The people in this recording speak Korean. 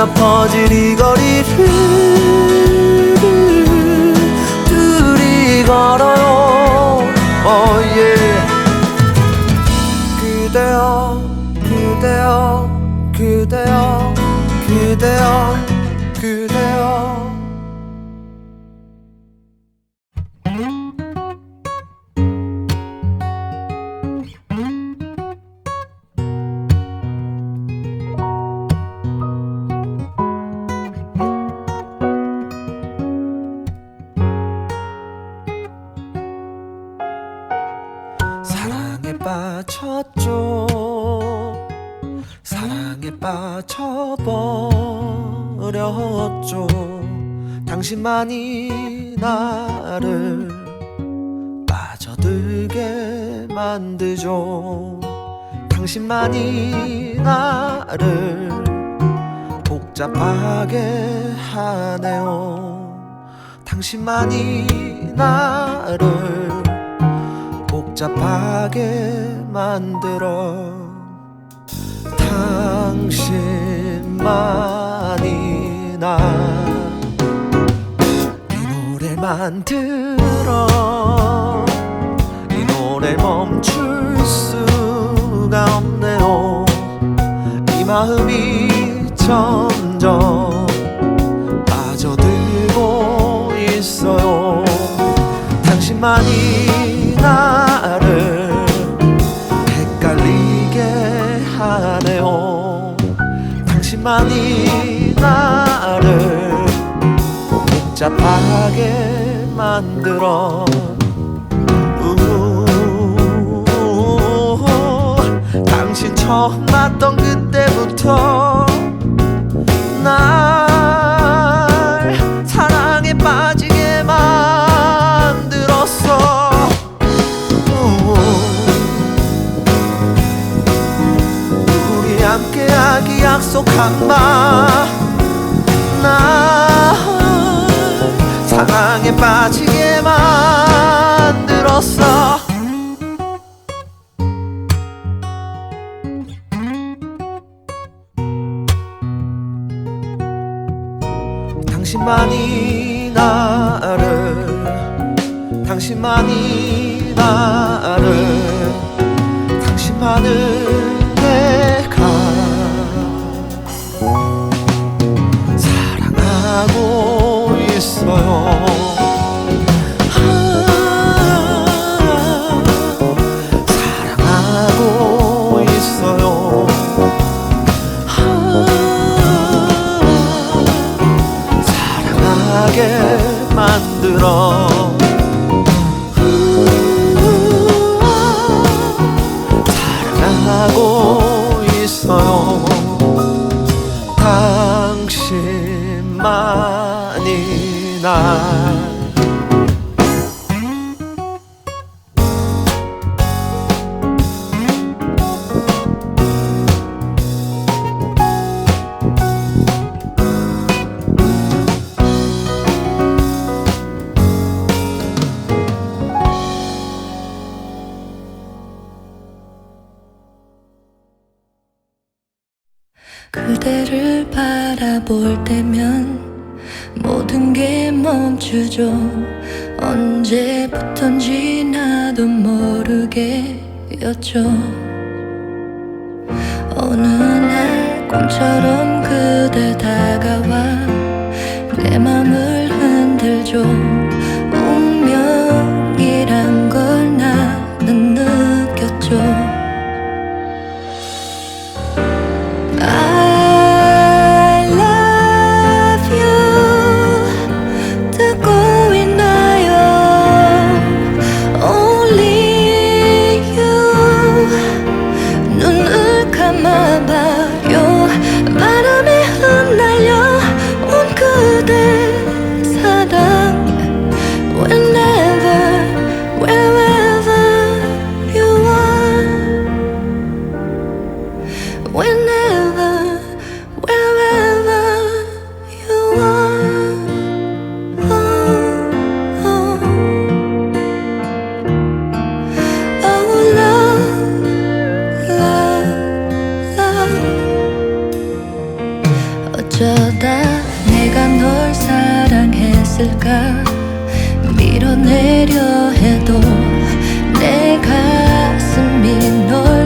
울려 퍼질 이 거리를 둘이 걸어요 oh yeah. 그대여 그대여 그대여 그대여 그대여 빠졌죠. 사랑에 빠져버렸죠. 당신만이 나를 빠져들게 만들죠. 당신만이 나를 복잡하게 하네요. 당신만이 나를 복잡하게 만들어. 당신만이 나이 노래 만 들어. 이 노래 멈출 수가 없네요. 이 마음이 점점 빠져들고 있어요. 당신만이 나 복잡하게 만들어. 우, 당신 처음 봤던 그때부터 날 사랑에 빠지게 만들었어. 우, 우리 함께 하기 약속한 밤 사랑에 빠지게 만들었어. 당신만이 나를 당신만이 나를 들어 그대를 바라볼 때면 모든 게 멈추죠. 언제부턴지 나도 모르게였죠. 어느 날 꿈처럼 그대 다가와 내 맘을 흔들죠 내려 해도 내 가슴이 널